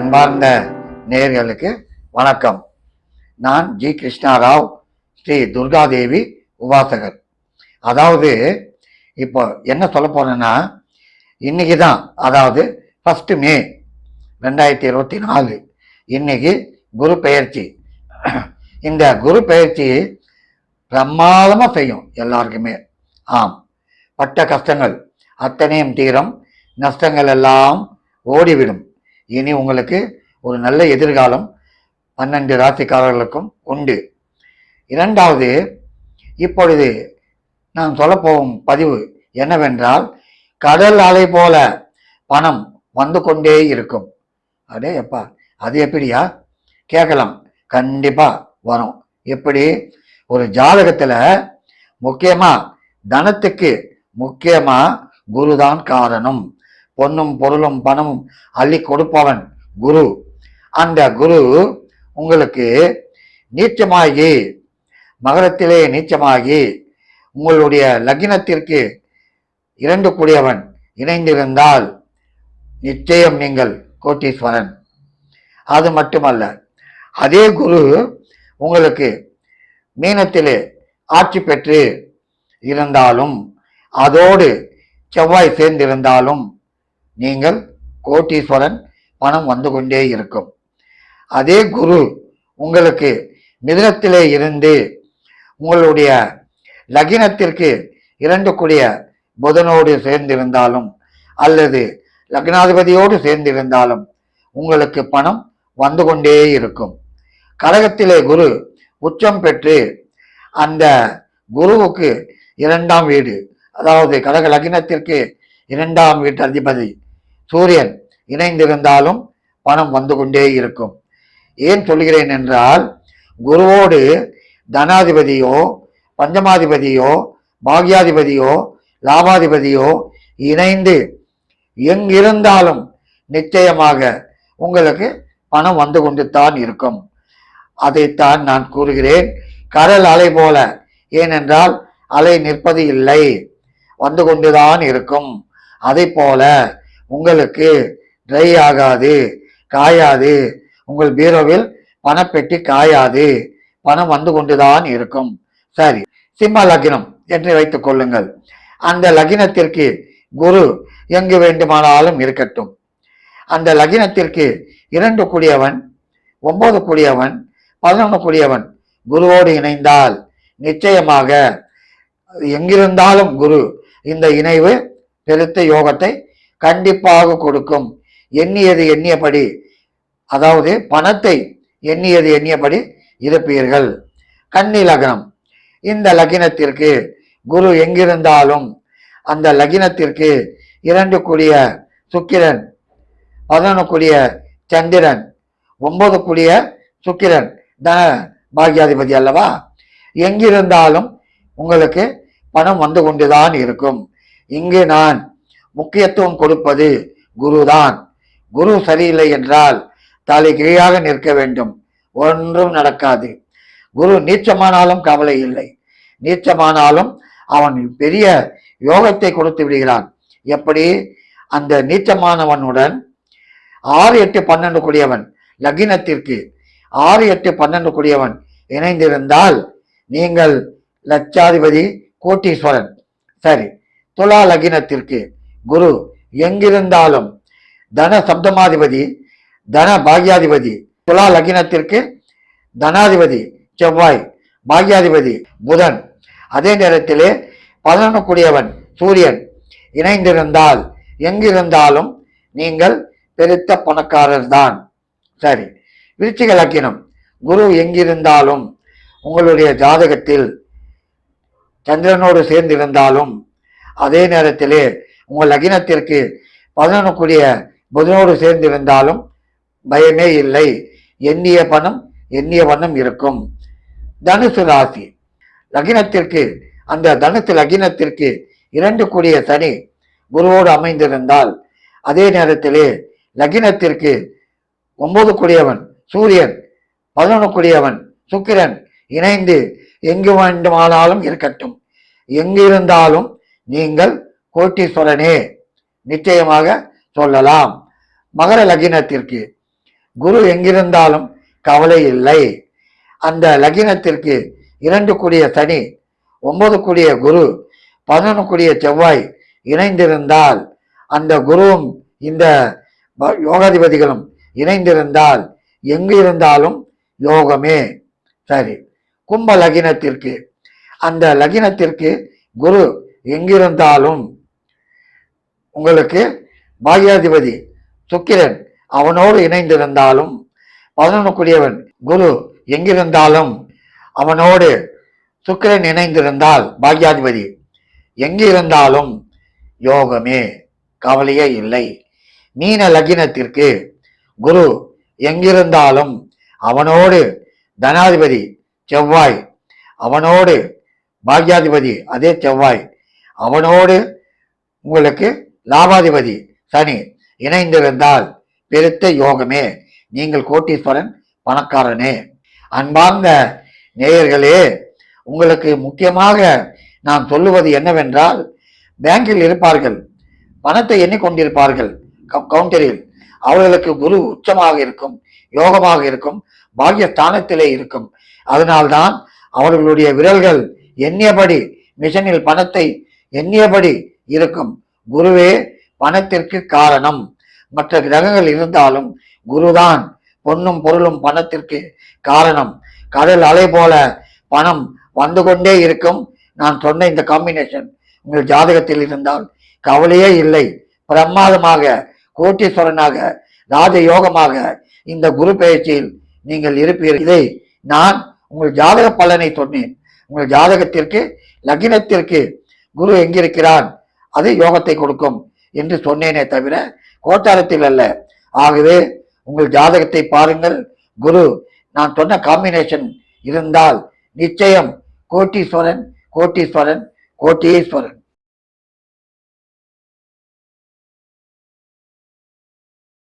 அன்பார்ந்த நேர்களுக்கு வணக்கம். நான் ஜி கிருஷ்ணாராவ் ஸ்ரீ துர்காதேவி உபாசகர். அதாவது இப்போ என்ன சொல்ல போறேன்னா இன்னைக்கு தான் அதாவது ஃபஸ்ட்டு மே ரெண்டாயிரத்தி இருபத்தி நாலு இன்னைக்கு குரு பெயர்ச்சி. இந்த குரு பெயர்ச்சி பிரமாதமாக செய்யும் எல்லாருக்குமே. ஆம். பட்ட கஷ்டங்கள் அத்தனையும் தீரம் நஷ்டங்கள் எல்லாம் ஓடிவிடும். இனி உங்களுக்கு ஒரு நல்ல எதிர்காலம் பன்னெண்டு ராசிக்காரர்களுக்கும் உண்டு. இரண்டாவது இப்பொழுது நான் சொல்லப் போகும் பதிவு என்னவென்றால் கடல் அலை போல பணம் வந்து கொண்டே இருக்கும். அடே எப்பா அது எப்படியா? கேட்கலாம் கண்டிப்பாக வரும். எப்படி? ஒரு ஜாதகத்தில் முக்கியமாக தனத்துக்கு முக்கியமாக குருதான் காரணம். பொன்னும் பொருளும் பணமும் அள்ளி கொடுப்பவன் குரு. அந்த குரு உங்களுக்கு நீச்சமாகி மகரத்திலே நீச்சமாகி உங்களுடைய லக்னத்திற்கு இரண்டு கூடியவன் இணைந்திருந்தால் நிச்சயம் நீங்கள் கோட்டீஸ்வரன். அது மட்டுமல்ல அதே குரு உங்களுக்கு மீனத்திலே ஆட்சி பெற்று இருந்தாலும் அதோடு செவ்வாய் சேர்ந்திருந்தாலும் நீங்கள் கோட்டீஸ்வரன் பணம் வந்து கொண்டே இருக்கும். அதே குரு உங்களுக்கு மிதனத்திலே இருந்து உங்களுடைய லக்னத்திற்கு இரண்டு கூடிய புதனோடு சேர்ந்திருந்தாலும் அல்லது லக்னாதிபதியோடு சேர்ந்திருந்தாலும் உங்களுக்கு பணம் வந்து கொண்டே இருக்கும். கடகத்திலே குரு உச்சம் பெற்று அந்த குருவுக்கு இரண்டாம் வீடு அதாவது கடக லக்னத்திற்கு இரண்டாம் வீட்டு அதிபதி சூரியன் இணைந்திருந்தாலும் பணம் வந்து கொண்டே இருக்கும். ஏன் சொல்கிறேன் என்றால் குருவோடு தனாதிபதியோ பஞ்சமாதிபதியோ பாக்யாதிபதியோ லாபாதிபதியோ இணைந்து எங்கிருந்தாலும் நிச்சயமாக உங்களுக்கு பணம் வந்து கொண்டு தான் இருக்கும். அதைத்தான் நான் கூறுகிறேன். கடல் அலை போல. ஏனென்றால் அலை நிற்பது இல்லை. வந்து கொண்டுதான் இருக்கும். அதை போல உங்களுக்கு ட்ரை ஆகாது காயாது. உங்கள் பீரோவில் பணப்பெட்டி காயாது. பணம் வந்து கொண்டுதான் இருக்கும். சரி சிம்ம லக்னம் என்று வைத்துக் கொள்ளுங்கள். அந்த லக்னத்திற்கு குரு எங்கு வேண்டுமானாலும் இருக்கட்டும். அந்த லக்னத்திற்கு இரண்டு கூடியவன் ஒன்பது கூடியவன் பதினொன்று கூடியவன் குருவோடு இணைந்தால் நிச்சயமாக எங்கிருந்தாலும் குரு இந்த இணைவு பெருத்த யோகத்தை கண்டிப்பாக கொடுக்கும். எண்ணியது எண்ணியபடி அதாவது பணத்தை எண்ணியது எண்ணியபடி இருப்பீர்கள். கன்னி லக்னம் இந்த லக்னத்திற்கு குரு எங்கிருந்தாலும் அந்த லக்னத்திற்கு இரண்டு கூடிய சுக்கிரன் பதினொன்று கூடிய சந்திரன் ஒன்பது கூடிய சுக்கிரன் தன பாக்யாதிபதி அல்லவா? எங்கிருந்தாலும் உங்களுக்கு பணம் வந்து கொண்டுதான் இருக்கும். இங்கு நான் முக்கியத்துவம் கொடுப்பது குருதான். குரு சரியில்லை என்றால் தலை கீழாக நிற்க வேண்டும். ஒன்றும் நடக்காது. குரு நீச்சமானாலும் கவலை இல்லை. நீச்சமானாலும் அவன் பெரிய யோகத்தை கொடுத்து விடுகிறான். எப்படி? அந்த நீச்சமானவனுடன் ஆறு எட்டு பன்னெண்டு கூடியவன் லக்னத்திற்கு ஆறு எட்டு பன்னெண்டு கூடியவன் இணைந்திருந்தால் நீங்கள் லட்சாதிபதி கோட்டீஸ்வரன். சரி துலா லக்னத்திற்கு குரு எங்கிருந்தாலும் தன சப்தமாதிபதி தன பாக்யாதிபதி துலா லக்னத்திற்கு தனாதிபதி செவ்வாய் பாக்யாதிபதி புதன். அதே நேரத்திலே பதினொன்று சூரியன். இணைந்திருந்தால் எங்கிருந்தாலும் நீங்கள் பெருத்த பணக்காரர் தான் சரி விருச்சிக லக்கினம் குரு எங்கிருந்தாலும் உங்களுடைய ஜாதகத்தில் சந்திரனோடு சேர்ந்திருந்தாலும் அதே நேரத்திலே உங்கள் லகினத்திற்கு பதினொன்றுக்குரிய புதனோடு புதனோடு சேர்ந்திருந்தாலும் பயமே இல்லை. எண்ணிய பணம் எண்ணிய வண்ணம் இருக்கும். தனுசு ராசி. லக்னத்திற்கு அந்த தனுசு லக்னத்திற்கு இரண்டு கூடிய சனி குருவோடு அமைந்திருந்தால் அதே நேரத்திலே லக்னத்திற்கு ஒன்பது கூடியவன் சூரியன் பதினொன்று கூடியவன் சுக்கிரன் இணைந்து எங்கு வேண்டுமானாலும் இருக்கட்டும். எங்கு இருந்தாலும் நீங்கள் கோட்டீஸ்வரனே நிச்சயமாக சொல்லலாம். மகர லக்னத்திற்கு குரு எங்கிருந்தாலும் கவலை இல்லை. அந்த லக்னத்திற்கு இரண்டு கூடிய சனி ஒன்பது கூடிய குரு பதினொன்று கூடிய செவ்வாய் இணைந்திருந்தால் அந்த குருவும் இந்த யோகாதிபதிகளும் இணைந்திருந்தால் எங்கு இருந்தாலும் யோகமே. சரி கும்ப லக்னத்திற்கு அந்த லக்னத்திற்கு குரு எங்கிருந்தாலும் உங்களுக்கு பாக்யாதிபதி சுக்கிரன் அவனோடு இணைந்திருந்தாலும் பதினொன்றுக்குரியவன் குரு எங்கிருந்தாலும் அவனோடு சுக்கிரன் இணைந்திருந்தால் பாக்யாதிபதி எங்கிருந்தாலும் யோகமே கவலையே இல்லை. மீன லக்னத்திற்கு குரு எங்கிருந்தாலும் அவனோடு தனாதிபதி செவ்வாய் அவனோடு பாக்யாதிபதி அதே செவ்வாய் அவனோடு உங்களுக்கு லாபாதிபதி சனி இணைந்திருந்தால் பெருத்த யோகமே. நீங்கள் கோட்டீஸ்வரன் பணக்காரனே. அன்பார்ந்த நேயர்களே உங்களுக்கு முக்கியமாக நான் சொல்லுவது என்னவென்றால் பேங்கில் இருப்பார்கள் பணத்தை எண்ணிக்கொண்டிருப்பார்கள் கவுண்டரில். அவர்களுக்கு குரு உச்சமாக இருக்கும் யோகமாக இருக்கும் பாக்கிய ஸ்தானத்திலே இருக்கும். அதனால்தான் அவர்களுடைய விரல்கள் எண்ணியபடி மிஷனில் பணத்தை எண்ணியபடி இருக்கும். குருவே பணத்திற்கு காரணம். மற்ற கிரகங்கள் இருந்தாலும் குருதான். பொன்னும் பொருளும் பணத்திற்கு காரணம். கடல் அலை போல பணம் வந்து கொண்டே இருக்கும். நான் சொன்ன இந்த காம்பினேஷன் உங்கள் ஜாதகத்தில் இருந்தால் கவலையே இல்லை. பிரமாதமாக கோட்டீஸ்வரனாக ராஜயோகமாக இந்த குரு பெயர்ச்சியில் நீங்கள் இருப்பீர்கள். இதை நான் உங்கள் ஜாதக பலனை சொன்னேன். உங்கள் ஜாதகத்திற்கு லக்னத்திற்கு குரு எங்கிருக்கிறான் அது யோகத்தை கொடுக்கும் என்று சொன்னேனே தவிர கோட்டாரத்தில் அல்ல. ஆகவே உங்கள் ஜாதகத்தை பாருங்கள். குரு நான் சொன்ன காம்பினேஷன் இருந்தால் நிச்சயம் கோட்டீஸ்வரன் கோட்டீஸ்வரன் கோட்டீஸ்வரன்.